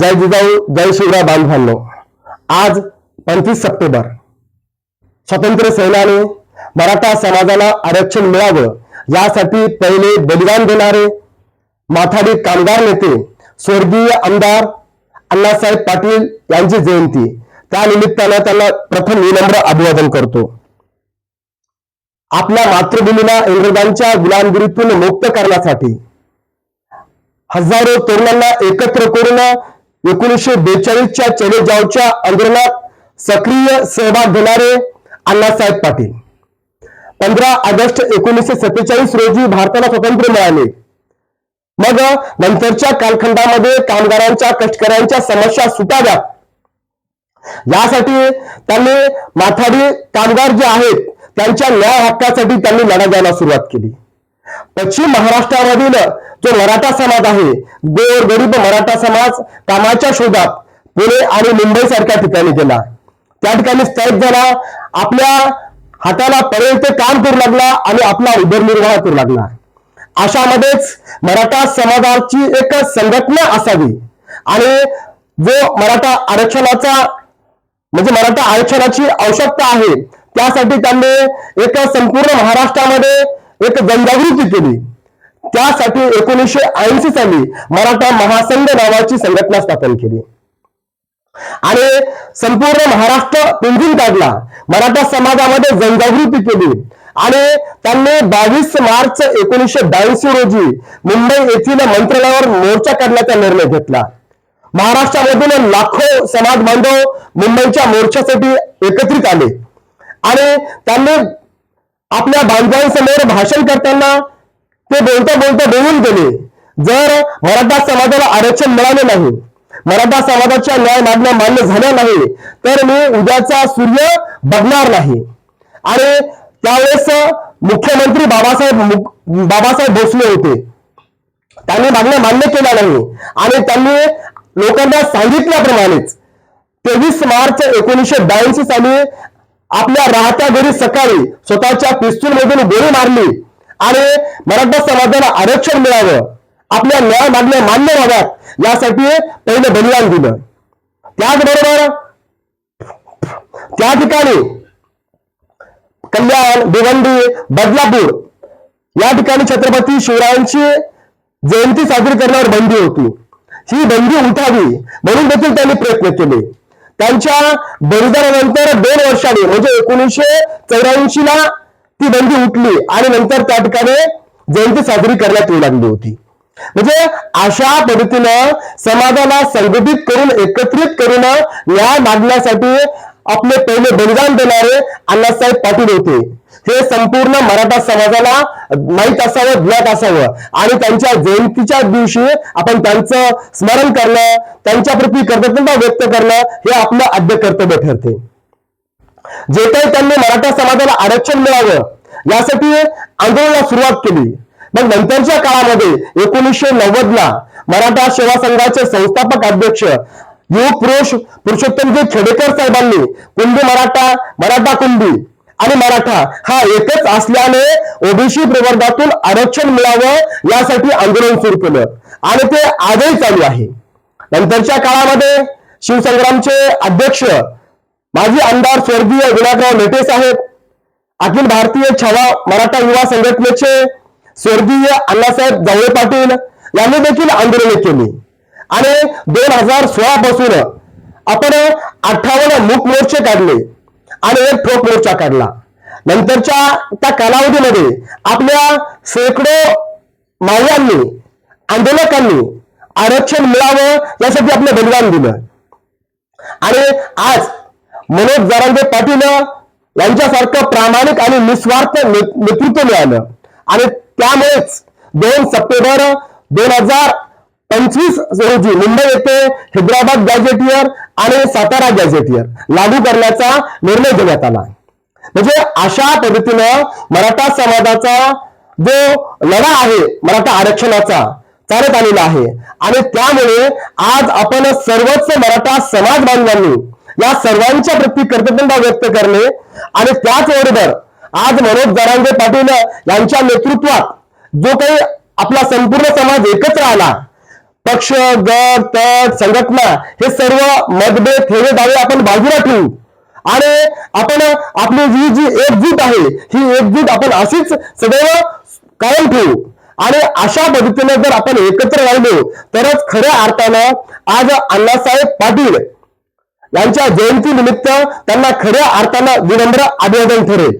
जय जिजाऊ जय शिवराय बांधवांनो आज पंचवीस सप्टेंबर. स्वतंत्र सेनाने मराठा समाजाला आरक्षण मिळावं यासाठी पहिले बलिदान देणारे माथाडी कामगार नेते स्वर्गीय आमदार अण्णासाहेब पाटील यांची जयंती. त्यानिमित्तानं त्यांना प्रथम विनम्र अभिवादन करतो. आपल्या मातृभूमीला इंग्रजांच्या गुलामगिरीतून मुक्त करण्यासाठी हजारो तरुणांना एकत्र करून एकोणीसशे बेचाळीसच्या चले जावच्या आंदोलनात सक्रिय सहभाग घेणारे अण्णासाहेब पाटील. पंधरा ऑगस्ट एकोणीसशे सत्तेचाळीस रोजी भारताला स्वातंत्र्य मिळाले. मग नंतरच्या कालखंडामध्ये कामगारांच्या कष्टकऱ्यांच्या समस्या सुटाव्यात यासाठी त्यांनी माथाडी कामगार जे आहेत त्यांच्या न्याय हक्कासाठी त्यांनी लढा द्यायला सुरुवात केली. पश्चिम महाराष्ट्रामधील जो मराठा समाज आहे गोर गरीब मराठा समाज कामाच्या शोधात पुणे आणि मुंबई सारख्या ठिकाणी गेला. त्या ठिकाणी स्थायिक झाला आपल्या हाताला पडेल ते काम करू लागला आणि आपला उदरनिर्वाह करू लागला. अशामध्येच मराठा समाजाची एक संघटना असावी आणि जो मराठा आरक्षणाचा म्हणजे मराठा आरक्षणाची आवश्यकता आहे त्यासाठी त्यांनी एक संपूर्ण महाराष्ट्रामध्ये एक जनजागृती केली. त्यासाठी एकोणीसशे ऐंशी साली मराठा महासंघ नावाची संघटना स्थापन केली. आणि संपूर्ण महाराष्ट्र पिंजून काढला. मराठा समाजामध्ये जनजागृती केली. आणि त्यांनी बावीस मार्च एकोणीसशे ब्याऐंशी रोजी मुंबई येथील मंत्रालयावर मोर्चा काढण्याचा निर्णय घेतला. महाराष्ट्रामधून लाखो समाज बांधव मुंबईच्या मोर्चासाठी एकत्रित आले. आणि त्यांनी आपल्या बांधवांसमोर भाषण करताना ते बोलता बोलता बोलून गेले. जर मराठा समाजाला आरक्षण मिळाले नाही मराठा समाजाच्या न्याय मागण्या मान्य झाल्या नाही तर मी उद्याचा सूर्य बघणार नाही. आणि त्यावेळेस मुख्यमंत्री बाबासाहेब बाबासाहेब भोसले होते. त्यांनी मागण्या मान्य केल्या नाही. आणि त्यांनी लोकांना सांगितल्याप्रमाणेच तेवीस मार्च एकोणीसशे ब्याऐंशी साली आपल्या राहत्या घरी सकाळी स्वतःच्या पिस्तूल मधून गोळी मारली आणि मराठा समाजाला आरक्षण मिळावं आपल्या न्याय मागण्या मान्य व्हाव्यात यासाठी पहिलं बलिदान दिलं. त्याचबरोबर त्या ठिकाणी कल्याण भिवंडी बदलापूर या ठिकाणी छत्रपती शिवरायांची जयंती साजरी करण्यावर बंदी होती. ही बंदी उठावी म्हणून देखील त्यांनी प्रयत्न केले. त्यांच्या बलिदानानंतर दोन वर्षांनी म्हणजे एकोणीसशे चौऱ्याऐंशी ला ती बंदी उठली आणि नंतर त्या ठिकाणी जयंती साजरी करण्यात येऊ लागली होती. म्हणजे अशा पद्धतीनं समाजाला संघटित करून एकत्रित करून न्याय मागण्यासाठी आपले पहिले बलिदान देणारे अण्णासाहेब पाटील होते. हे संपूर्ण मराठा समाजाला माहीत असावं ज्ञात असावं. आणि त्यांच्या जयंतीच्या दिवशी आपण त्यांचं स्मरण करणं त्यांच्या प्रती कृतज्ञता व्यक्त करणं हे आपलं आद्य कर्तव्य ठरते. जे काही त्यांनी मराठा समाजाला आरक्षण मिळावं यासाठी आंदोलनाला सुरुवात केली. मग नंतरच्या काळामध्ये एकोणीसशे नव्वद ला मराठा सेवा संघाचे संस्थापक अध्यक्ष युवक पुरुष पुरुषोत्तमजी खेडेकर साहेबांनी कुंभी मराठा मराठा कुंभी आणि मराठा हा एकच असल्याने ओबीसी प्रवर्गातून आरक्षण मिळावं यासाठी आंदोलन सुरू केलं. आणि ते आजही चालू आहे. नंतरच्या काळामध्ये शिवसंग्रामचे अध्यक्ष माजी आमदार स्वर्गीय विनायकराव मेटे साहेब अखिल भारतीय छावा मराठा युवा संघटनेचे स्वर्गीय अण्णासाहेब जावळे पाटील यांनी देखील आंदोलने केली. आणि दोन हजार सोळा पासून आपण अठ्ठावन्न मूक मोर्चे काढले. आणि एक ठोक मोर्चा काढला. नंतरच्या त्या कालावधीमध्ये आपल्या शेकडो मावळ्यांनी आंदोलकांनी आरक्षण मिळावं यासाठी आपलं बलिदान दिलं. आणि आज मनोज जरांगे पाटील यांच्यासारखं प्रामाणिक आणि निस्वार्थ ने- नेतृत्व मिळालं. आणि त्यामुळेच दोन सप्टेंबर दोन हजार पंचवीस रोजी मुंबई येथे हैदराबाद गॅझेटियर आणि सातारा गॅझेटियर लागू करण्याचा निर्णय घेण्यात आला. म्हणजे अशा पद्धतीनं मराठा समाजाचा जो लढा आहे मराठा आरक्षणाचा चालत आलेला आहे. आणि त्यामुळे आज आपण सर्वच मराठा समाज बांधवांनी या सर्वांच्या प्रती कर्तव्यता व्यक्त करणे आणि त्याचबरोबर आज मनोज दरांगे पाटील यांच्या नेतृत्वात जो काही आपला संपूर्ण समाज एकत्र आला पक्ष गट तट संघटना हे सर्व मतभेद ठेवे दावे आपण बाजूला ठेवू. आणि आपण आपली ही जी एकजूट आहे ही एकजूट आपण अशीच सदैव कायम ठेवू. आणि अशा पद्धतीने जर आपण एकत्र राहिलो तरच खऱ्या अर्थानं आज अण्णासाहेब पाटील यांच्या जयंती निमित्त त्यांना खऱ्या अर्थानं विनम्र अभिवादन ठरेल.